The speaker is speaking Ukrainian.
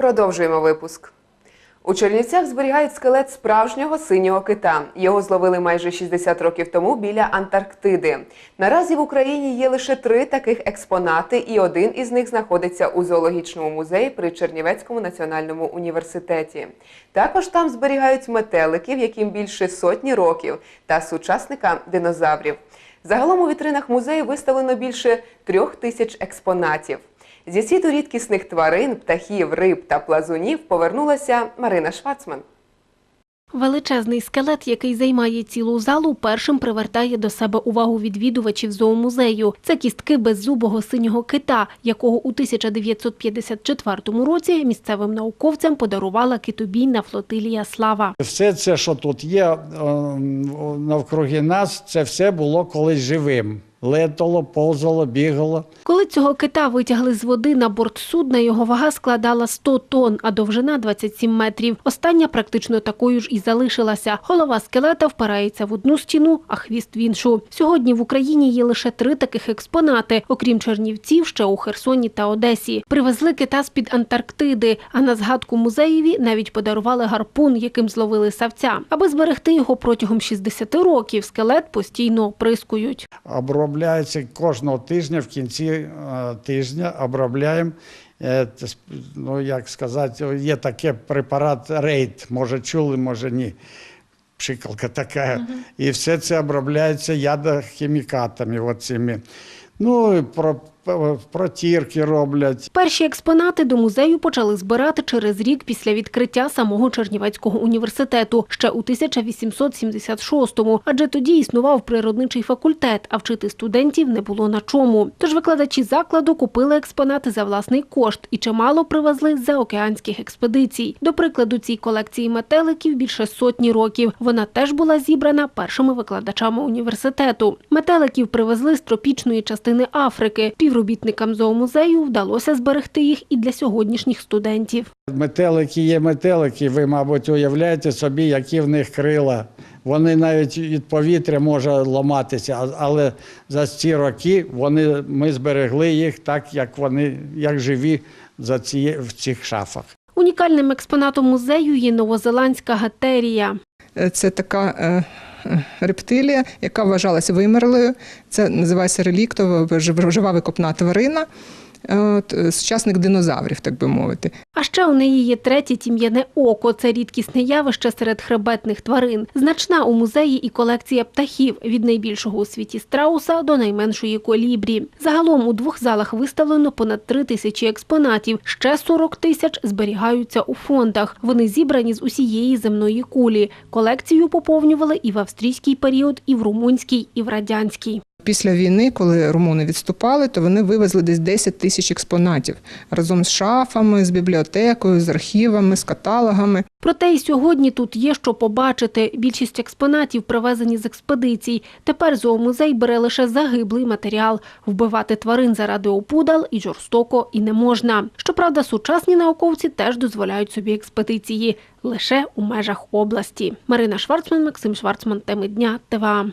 Продовжуємо випуск. У Чернівцях зберігають скелет справжнього синього кита. Його зловили майже 60 років тому біля Антарктиди. Наразі в Україні є лише три таких експонати, і один із них знаходиться у зоологічному музеї при Чернівецькому національному університеті. Також там зберігають метеликів, яким більше сотні років, та сучасника динозаврів. Загалом у вітринах музею виставлено більше трьох тисяч експонатів. Зі світу рідкісних тварин, птахів, риб та плазунів повернулася Марина Шварцман. Величезний скелет, який займає цілу залу, першим привертає до себе увагу відвідувачів зоомузею. Це кістки беззубого синього кита, якого у 1954 році місцевим науковцям подарувала китобійна флотилія «Слава». Все це, що тут є е, навкруги нас, це все було колись живим. Летало, повзало, бігало. Коли цього кита витягли з води на борт судна, його вага складала 100 тонн, а довжина 27 метрів. Остання практично такою ж і залишилася. Голова скелета впирається в одну стіну, а хвіст в іншу. Сьогодні в Україні є лише три таких експонати, окрім Чернівців, ще у Херсоні та Одесі. Привезли кита з-під Антарктиди, а на згадку музеєві навіть подарували гарпун, яким зловили савця. Аби зберегти його протягом 60 років, скелет постійно оприскують. Обробляється кожного тижня, в кінці е, тижня обробляємо. е, Ну, як сказати, є таке препарат рейд, може чули, може ні. Пшикалка така. І все це обробляється ядохімікатами. Оцими. Ну, про, протірки роблять. Перші експонати до музею почали збирати через рік після відкриття самого Чернівецького університету ще у 1876-му, адже тоді існував природничий факультет, а вчити студентів не було на чому. Тож викладачі закладу купили експонати за власний кошт і чимало привезли з заокеанських експедицій. До прикладу, цій колекції метеликів більше сотні років. Вона теж була зібрана першими викладачами університету. Метеликів привезли з тропічної частини Африки. Співробітникам зоомузею вдалося зберегти їх і для сьогоднішніх студентів. Метелики є метелики, ви, мабуть, уявляєте собі, які в них крила. Вони навіть від повітря може ламатися, але за ці роки вони, ми зберегли їх так, як вони як живі за ці, в цих шафах. Унікальним експонатом музею є новозеландська гатерія. Е, Це така е, рептилія, яка вважалася вимерлою. Це називається реліктова жив- жива викопна тварина, е, е, динозаврів, так би мовити. А ще у неї є третє тім'яне око. Це рідкісне явище серед хребетних тварин. Значна у музеї і колекція птахів від найбільшого у світі страуса до найменшої колібрі. Загалом у двох залах виставлено понад три тисячі експонатів. Ще 40 тисяч зберігаються у фондах. Вони зібрані з усієї земної кулі. Колекцію поповнювали і в австрійський період, і в румунський, і в радянський. Після війни, коли румуни відступали, то вони вивезли десь 10 тисяч експонатів разом з шафами, з бібліотекою, з архівами, з каталогами. Проте і сьогодні тут є що побачити. Більшість експонатів привезені з експедицій. Тепер зоомузей бере лише загиблий матеріал. Вбивати тварин заради опудал і жорстоко і не можна. Щоправда, сучасні науковці теж дозволяють собі експедиції лише у межах області. Марина Шварцман, Максим Шварцман. Теми дня. ТВА.